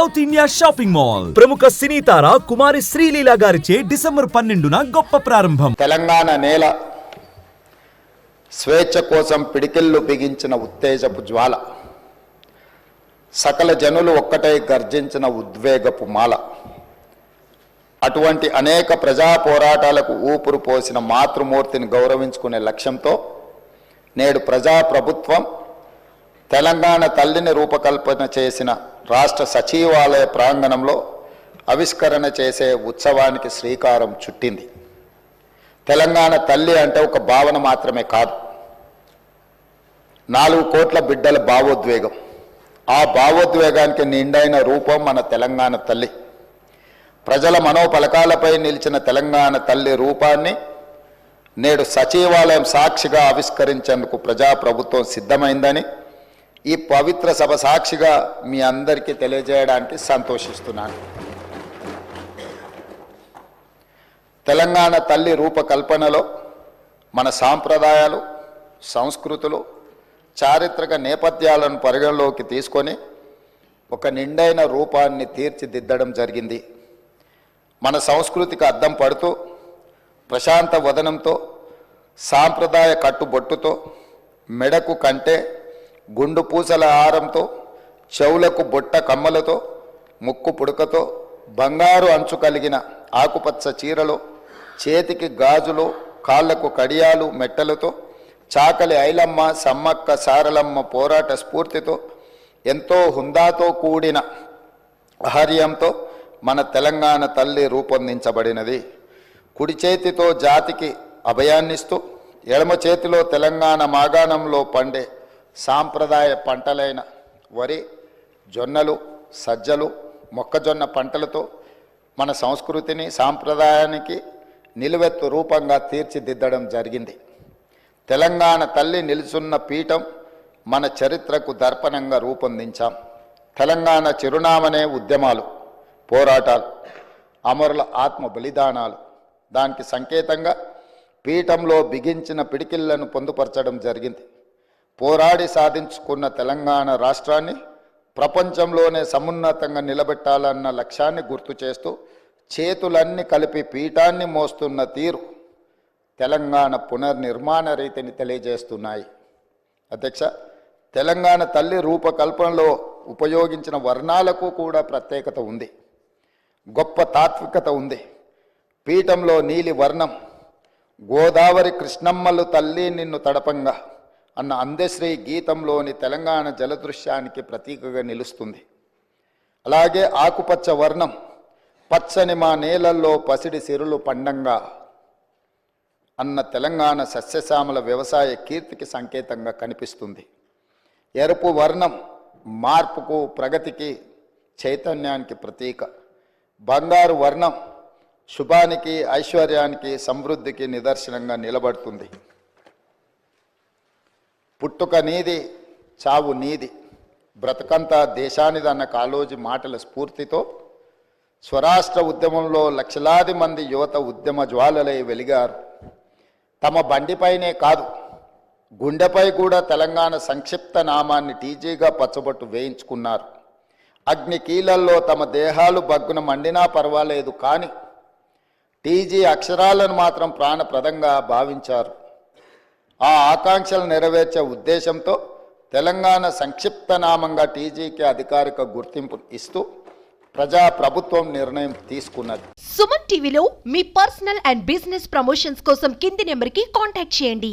South India shopping mall. ప్రముఖ సినీ తార కుమారి శ్రీలీల గారిచే December పన్నెండున గొప్ప ప్రారంభం. తెలంగాణ నేల స్వేచ్ఛ కోసం పిడికిళ్ళు బిగించిన ఉత్తేజపు జ్వాల. సకల జనులు ఒక్కటే గర్జించిన ఉద్వేగపు మాల. అటువంటి అనేక ప్రజా పోరాటాలకు ఊపురు పోసిన మాతృమూర్తిని గౌరవించుకునే లక్ష్యంతో నేడు ప్రజా ప్రభుత్వం తెలంగాణ తల్లిని రూపకల్పన చేసిన రాష్ట్ర సచివాలయ ప్రాంగణంలో ఆవిష్కరణ చేసే ఉత్సవానికి శ్రీకారం చుట్టింది. తెలంగాణ తల్లి అంటే ఒక భావన మాత్రమే కాదు. నాలుగు కోట్ల బిడ్డల భావోద్వేగం. ఆ భావోద్వేగానికి నిండైన రూపం మన తెలంగాణ తల్లి. ప్రజల మనోపలకాలపై నిలిచిన తెలంగాణ తల్లి రూపాన్ని నేడు సచివాలయం సాక్షిగా ఆవిష్కరించేందుకు ప్రజాప్రభుత్వం సిద్ధమైందని ఈ పవిత్ర సభ సాక్షిగా మీ అందరికీ తెలియజేయడానికి సంతోషిస్తున్నాను. తెలంగాణ తల్లి రూపకల్పనలో మన సాంప్రదాయాలు సంస్కృతులు చారిత్రక నేపథ్యాలను పరిగణలోకి తీసుకొని ఒక నిండైన రూపాన్ని తీర్చిదిద్దడం జరిగింది. మన సంస్కృతికి అద్దం పడుతూ ప్రశాంత వదనంతో సాంప్రదాయ కట్టుబొట్టుతో మెడకు కంటే గుండు పూసల ఆహారంతో చెవులకు బొట్ట కమ్మలతో ముక్కు పుడకతో బంగారు అంచు కలిగిన ఆకుపచ్చ చీరలో చేతికి గాజులు కాళ్ళకు కడియాలు మెట్టలతో చాకలి ఐలమ్మ సమ్మక్క సారలమ్మ పోరాట స్ఫూర్తితో ఎంతో హుందాతో కూడిన ఆహార్యంతో మన తెలంగాణ తల్లి రూపొందించబడినది. కుడి చేతితో జాతికి అభయాన్నిస్తూ ఎడమ చేతిలో తెలంగాణ మాగాణంలో పండే సాంప్రదాయ పంటలైన వరి జొన్నలు సజ్జలు మొక్కజొన్న పంటలతో మన సంస్కృతిని సాంప్రదాయానికి నిలువెత్తు రూపంగా తీర్చిదిద్దడం జరిగింది. తెలంగాణ తల్లి నిలుచున్న పీఠం మన చరిత్రకు దర్పణంగా రూపొందించాం. తెలంగాణ చిరునామనే ఉద్యమాలు పోరాటాలు అమరుల ఆత్మ బలిదానాలు. దానికి సంకేతంగా పీఠంలో బిగించిన పిడికిళ్ళను పొందుపరచడం జరిగింది. పోరాడి సాధించుకున్న తెలంగాణ రాష్ట్రాన్ని ప్రపంచంలోనే సమున్నతంగా నిలబెట్టాలన్న లక్ష్యాన్ని గుర్తు చేస్తూ చేతులన్నీ కలిపి పీఠాన్ని మోస్తున్న తీరు తెలంగాణ పునర్నిర్మాణ రీతిని తెలియజేస్తున్నాయి. అధ్యక్ష తెలంగాణ తల్లి రూపకల్పనలో ఉపయోగించిన వర్ణాలకు కూడా ప్రత్యేకత ఉంది. గొప్ప తాత్వికత ఉంది. పీఠంలో నీలి వర్ణం గోదావరి కృష్ణమ్మలు తల్లి నిన్ను తడపంగా అన్న అందశ్రీ గీతంలోని తెలంగాణ జలదృశ్యానికి ప్రతీకగా నిలుస్తుంది. అలాగే ఆకుపచ్చ వర్ణం పచ్చని మా నేలల్లో పసిడి సిరులు పండంగా అన్న తెలంగాణ సస్యశ్యామల వ్యవసాయ కీర్తికి సంకేతంగా కనిపిస్తుంది. ఎరుపు వర్ణం మార్పుకు ప్రగతికి చైతన్యానికి ప్రతీక. బంగారు వర్ణం శుభానికి ఐశ్వర్యానికి సమృద్ధికి నిదర్శనంగా నిలబడుతుంది. పుట్టుక నీది చావు నీది. బ్రతకంతా దేశానిదన్న కాలోజీ మాటల స్ఫూర్తితో స్వరాష్ట్ర ఉద్యమంలో లక్షలాది మంది యువత ఉద్యమ జ్వాలలై వెలిగారు. తమ బండిపైనే కాదు గుండెపై కూడా తెలంగాణ సంక్షిప్త నామాన్ని టీజీగా పచ్చబొట్టు వేయించుకున్నారు. అగ్ని కీలల్లో తమ దేహాలు బగ్గున మండినా పర్వాలేదు కానీ టీజీ అక్షరాలను మాత్రం ప్రాణప్రదంగా భావించారు. ఆ ఆకాంక్షలు నెరవేర్చే ఉద్దేశంతో తెలంగాణ సంక్షిప్త నామంగా టీజీకి అధికారిక గుర్తింపు ఇస్తూ ప్రజా ప్రభుత్వం నిర్ణయం తీసుకున్నది. సుమన్ టీవీలో మీ పర్సనల్ అండ్ బిజినెస్ ప్రమోషన్స్ కోసం కింది నెంబర్కి కాంటాక్ట్ చేయండి.